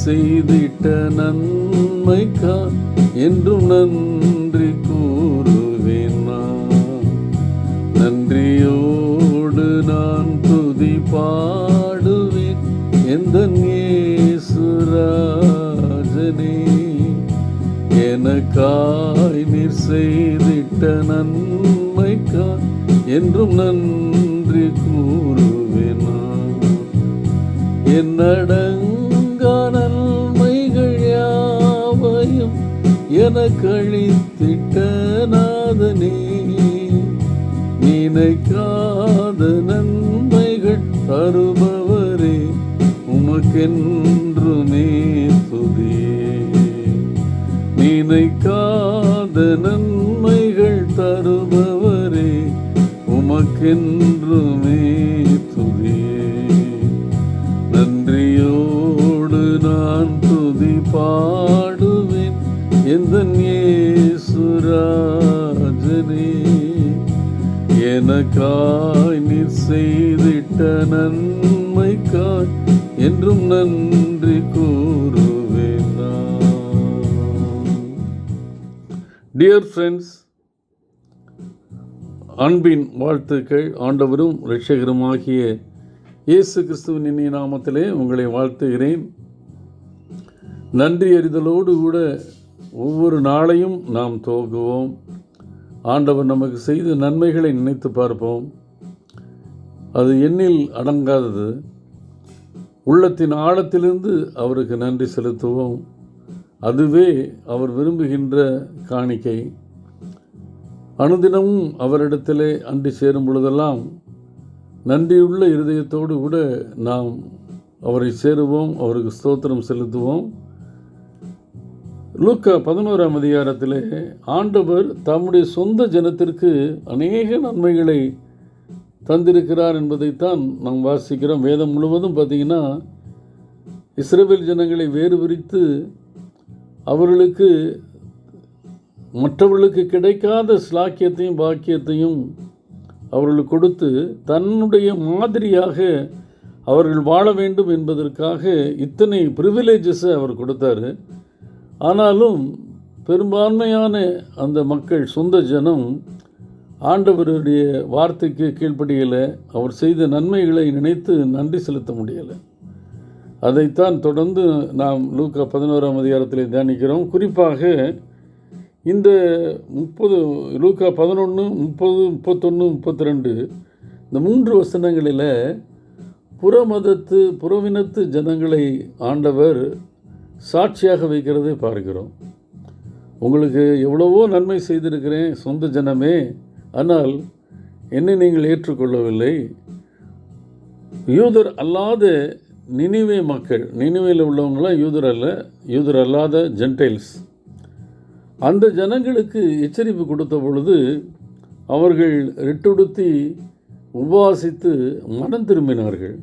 செய்திட்ட நன்மைக்கா என்றும் நன்றி கூறுவேன் நான் நன்றியோடு நான் துதி பாடுவேன் எந்த சுராஜனே எனக்காய் நீர் செய்திட்ட நன்மைக்கா என்றும் நன்றி கூறுவேன் நான். என்னடங்கா எனக்களித்திட்ட நாதனே நினைக்காத நன்மைகள் தருபவரே உமக்கென்றுமே துதியே நினைக்காத நன்மைகள் தருபவரே உமக்கென்றுமே துதி. நன்றியோடு நான் துதிப்பா எந்த சுராஜனே எனக்காய் நீர் செய்திட்ட நன்மைக்காய் என்றும் நன்றி கூறுவேன் டியர் ஃப்ரெண்ட்ஸ் அன்பின் வாழ்த்துக்கள். ஆண்டவரும் ரட்சகருமாகிய இயேசு கிறிஸ்துவின் இனிய நாமத்திலே உங்களை வாழ்த்துகிறேன். நன்றி அறிதலோடு கூட ஒவ்வொரு நாளையும் நாம் துவங்குவோம். ஆண்டவர் நமக்கு செய்த நன்மைகளை நினைத்து பார்ப்போம். அது எண்ணில் அடங்காதது. உள்ளத்தின் ஆழத்திலிருந்து அவருக்கு நன்றி செலுத்துவோம். அதுவே அவர் விரும்புகின்ற காணிக்கை. அனுதினமும் அவரிடத்திலே அன்றி சேரும் பொழுதெல்லாம் நன்றியுள்ள இருதயத்தோடு கூட நாம் அவரை சேருவோம். அவருக்கு ஸ்தோத்திரம் செலுத்துவோம். லூக்கா பதினோராம் அதிகாரத்திலே ஆண்டவர் தம்முடைய சொந்த ஜனத்திற்கு அநேக நன்மைகளை தந்திருக்கிறார் என்பதைத்தான் நாம் வாசிக்கிறோம். வேதம் முழுவதும் பார்த்திங்கன்னா இஸ்ரவேல் ஜனங்களை வேறு பிரித்து அவர்களுக்கு மற்றவர்களுக்கு கிடைக்காத ஸ்லாக்கியத்தையும் பாக்கியத்தையும் அவர்களுக்கு கொடுத்து தன்னுடைய மாதிரியாக அவர்கள் வாழ வேண்டும் என்பதற்காக இத்தனை ப்ரிவிலேஜஸை அவர் கொடுத்தாரு. ஆனாலும் பெரும்பான்மையான அந்த மக்கள் சொந்த ஜனம் ஆண்டவருடைய வார்த்தைக்கு கீழ்ப்படியலை. அவர் செய்த நன்மைகளை நினைத்து நன்றி செலுத்த முடியலை. அதைத்தான் தொடர்ந்து நாம் லூக்கா பதினோராம் அதிகாரத்தில் தியானிக்கிறோம். குறிப்பாக இந்த முப்பது லூக்கா பதினொன்று முப்பது முப்பத்தொன்று முப்பத்தி ரெண்டு இந்த மூன்று வசனங்களில் புறமதத்து புறவினத்து ஜனங்களை ஆண்டவர் சாட்சியாக வைக்கிறதை பார்க்கிறோம். உங்களுக்கு எவ்வளவோ நன்மை செய்திருக்கிறேன் சொந்த ஜனமே. ஆனால் என்னை நீங்கள் ஏற்றுக்கொள்ளவில்லை. யூதர் அல்லாத நினைவே மக்கள் நினைவேல உள்ளவங்களாம் யூதர் அல்ல யூதர் அல்லாத ஜென்டைல்ஸ். அந்த ஜனங்களுக்கு எச்சரிப்பு கொடுத்த பொழுது அவர்கள் ரெட்டுடுத்தி உபவாசித்து மனம் திரும்பினார்கள்.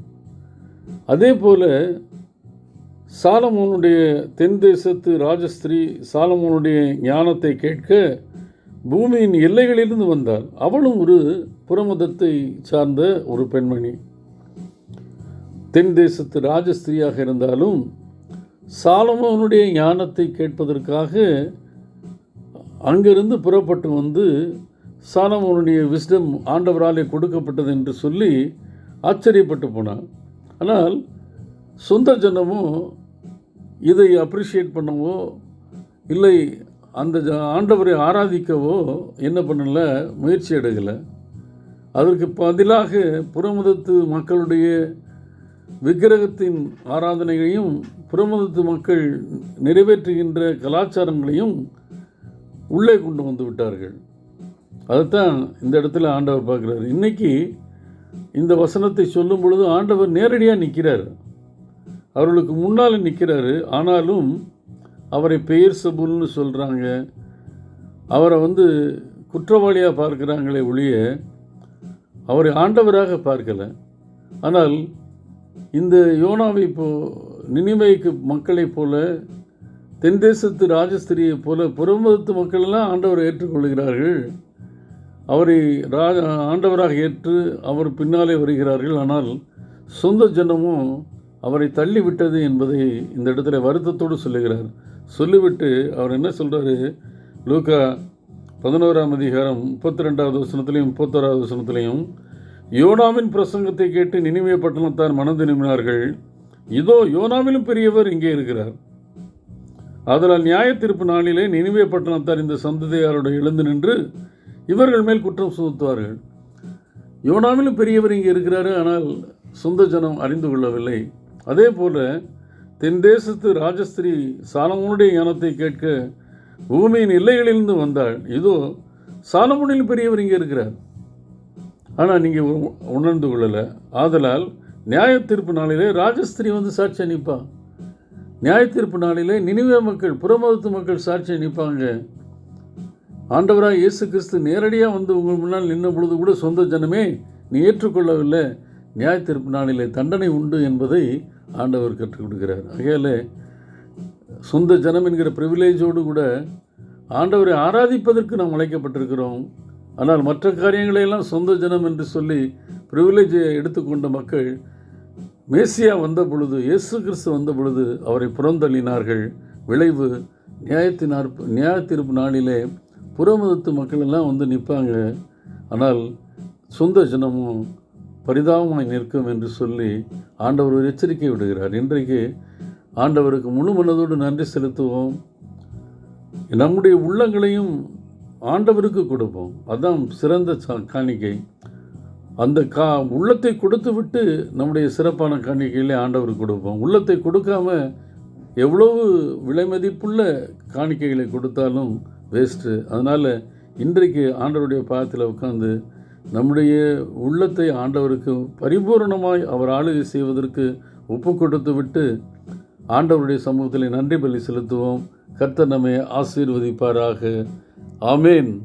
அதே போல சாலமோனுடைய தென் தேசத்து ராஜஸ்திரீ சாலமோனுடைய ஞானத்தை கேட்க பூமியின் எல்லைகளிலிருந்து வந்தாள் அவளும் ஒரு புறமதத்தை சார்ந்த ஒரு பெண்மணி. தென் தேசத்து ராஜஸ்திரியாக இருந்தாலும் சாலமோனுடைய ஞானத்தை கேட்பதற்காக அங்கிருந்து புறப்பட்டு வந்து சாலமோனுடைய விஸ்டம் ஆண்டவராலே கொடுக்கப்பட்டது என்று சொல்லி ஆச்சரியப்பட்டு போனான். ஆனால் சொந்த ஜனமும் இதை அப்ரிஷியேட் பண்ணவோ இல்லை அந்த ஜ ஆண்டவரை ஆராதிக்கவோ என்ன பண்ணல முயற்சி எடுக்கலை. அதற்கு பதிலாக புறமுதத்து மக்களுடைய விக்கிரகத்தின் ஆராதனைகளையும் புறமுதத்து மக்கள் நிறைவேற்றுகின்ற கலாச்சாரங்களையும் உள்ளே கொண்டு வந்து விட்டார்கள். அதைத்தான் இந்த இடத்துல ஆண்டவர் பார்க்குறாரு. இன்றைக்கி இந்த வசனத்தை சொல்லும் பொழுது ஆண்டவர் நேரடியாக நிற்கிறார். அவர்களுக்கு முன்னால் நிற்கிறாரு. ஆனாலும் அவரை பெயர் சபுல்னு சொல்கிறாங்க அவரை வந்து குற்றவாளியாக பார்க்குறாங்களே ஒழிய அவரை ஆண்டவராக பார்க்கலை. ஆனால் இந்த யோனாவை இப்போ நினிமைக்கு மக்களைப் போல தென் தேசத்து ராஜஸ்திரியைப் போல புறமதத்து மக்கள் எல்லாம் ஆண்டவரை ஏற்றுக்கொள்கிறார்கள். அவரை ராஜ ஆண்டவராக ஏற்று அவர் பின்னாலே வருகிறார்கள். ஆனால் சொந்த ஜனமும் அவரை தள்ளிவிட்டது என்பதை இந்த இடத்துல வருத்தத்தோடு சொல்லுகிறார். சொல்லிவிட்டு அவர் என்ன சொல்கிறாரு லூக்கா பதினோராம் அதிகாரம் முப்பத்தி ரெண்டாவது வசனத்திலையும் முப்பத்தோராவது வசனத்திலையும் யோனாவின் பிரசங்கத்தை கேட்டு நினைவே பட்டணத்தார் மனம் திரும்பினார்கள். இதோ யோனாவிலும் பெரியவர் இங்கே இருக்கிறார். ஆதலால் நியாய தீர்ப்பு நாளிலே நினைவே பட்டணத்தார் இந்த சந்ததியாரோடு எழுந்து நின்று இவர்கள் மேல் குற்றம் சுமத்துவார்கள். யோனாவிலும் பெரியவர் இங்கே இருக்கிறாரு ஆனால் சொந்த ஜனம் அறிந்து கொள்ளவில்லை. அதே போல தென் தேசத்து ராஜஸ்திரி சாலமோனுடைய ஞானத்தை கேட்க பூமியின் எல்லைகளிலிருந்து வந்தாள். இதோ சாலமோனில் பெரியவர் இங்கே இருக்கிறார். ஆனால் நீங்கள் உணர்ந்து கொள்ளலை. ஆதலால் நியாய தீர்ப்பு நாளிலே ராஜஸ்திரி வந்து சாட்சி நிற்பா நியாய தீர்ப்பு நாளிலே நினைவே மக்கள் புறமதத்து மக்கள் சாட்சி நிற்பாங்க ஆண்டவராக இயேசு கிறிஸ்து நேரடியாக வந்து உங்கள் முன்னால் நின்ற பொழுது கூட சொந்த ஜனமே நீ ஏற்றுக்கொள்ளவில்லை. நியாய தீர்ப்பு நாளிலே தண்டனை உண்டு என்பதை ஆண்டவர் கற்றுக் கொடுக்கிறார் ஆகையால் சொந்த ஜனம் என்கிற ப்ரிவிலேஜோடு கூட ஆண்டவரை ஆராதிப்பதற்கு நாம் அழைக்கப்பட்டிருக்கிறோம். ஆனால் மற்ற காரியங்களையெல்லாம் சொந்த ஜனம் என்று சொல்லி ப்ரிவிலேஜை எடுத்துக்கொண்ட மக்கள் மேசியா வந்த பொழுது இயேசு கிறிஸ்து வந்த பொழுது அவரை புறந்தள்ளினார்கள். விளைவு நியாயத்தினார் நியாய தீர்ப்பு நாளிலே புறமதத்து மக்கள் எல்லாம் வந்து நிற்பாங்க. ஆனால் சொந்த ஜனமும் பரிதாபமாய் நிற்கும் என்று சொல்லி ஆண்டவர் ஒரு எச்சரிக்கை விடுகிறார். இன்றைக்கு ஆண்டவருக்கு முழு மனதோடு நன்றி செலுத்துவோம். நம்முடைய உள்ளங்களையும் ஆண்டவருக்கு கொடுப்போம். அதான் சிறந்த சா- காணிக்கை. அந்த கா உள்ளத்தை கொடுத்து விட்டு நம்முடைய சிறப்பான காணிக்கையிலே ஆண்டவருக்கு கொடுப்போம். உள்ளத்தை கொடுக்காம எவ்வளவு விலை மதிப்புள்ள காணிக்கைகளை கொடுத்தாலும் வேஸ்ட்டு அதனால் இன்றைக்கு ஆண்டவருடைய பாதத்தில் உட்காந்து நம்முடைய உள்ளத்தை ஆண்டவருக்கு பரிபூரணமாய் அவர் ஆளுகை செய்வதற்கு ஒப்பு கொடுத்து விட்டு ஆண்டவருடைய சமூகத்தில் நன்றி பலி செலுத்துவோம். கர்த்தர் நம்மை ஆசீர்வதிப்பாராக. ஆமேன்.